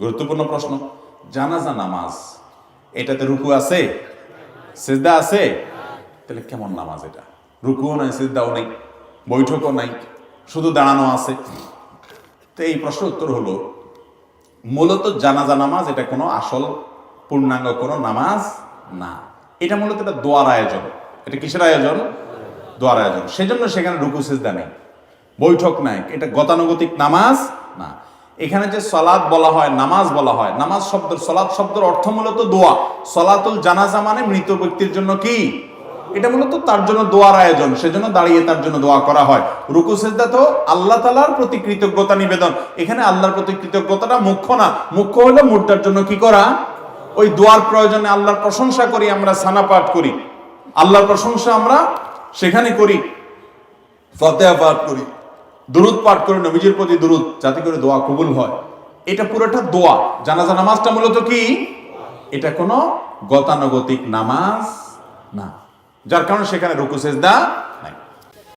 গুরুত্বপূর্ণ প্রশ্ন। জানাজা নামাজ, এটাতে রুকু আছে? সিজদা আছে? তাহলে কেমন নামাজ এটা? রুকুও নাই, সিজদাও নেই, বৈঠকও নাই, শুধু দাঁড়ানো আছে? তো এই প্রশ্ন উত্তর হলো, মূলত জানাজা নামাজ এটা কোনো আসল পূর্ণাঙ্গ কোনো নামাজ না। এটা মূলত এটা দোয়ার আয়োজন। এটা কিসের আয়োজন? দোয়ার আয়োজন। সেজন্য সেখানে রুকু, সিজদা নেই, বৈঠক নাই, এটা গতানুগতিক নামাজ না। এখানে যে সলাদ বলা হয়, নামাজ বলা হয়, নামাজ শব্দ সলাদ শব্দের অর্থ মূলত দোয়া। সলাতুল জানাজা মানে মৃত ব্যক্তির জন্য কি? এটা মূলত তার জন্য দোয়ার আয়োজন, সেজন্য দাঁড়িয়ে তার জন্য দোয়া করা হয়। রুকু, সেজদা তো আল্লাহ তালার প্রতি কৃতজ্ঞতা নিবেদন। এখানে আল্লাহর প্রতি কৃতজ্ঞতাটা মুখ্য না, মুখ্য হলো মুদ্রার জন্য কি করা? ওই দোয়ার প্রয়োজনে আল্লাহর প্রশংসা করি, আমরা সানা পাঠ করি। আল্লাহর প্রশংসা আমরা সেখানে করি। ফতেহা পাঠ করি। দুরুদ পাঠ করে নবীজির প্রতি দুরুদ, যাতে করে দোয়া কবুল হয়। এটা পুরোটা দোয়া। জানাজা নামাজটা মূলত কি? এটা কোনো গতানুগতিক নামাজ না। যার কারণে সেখানে রুকু, সেজদা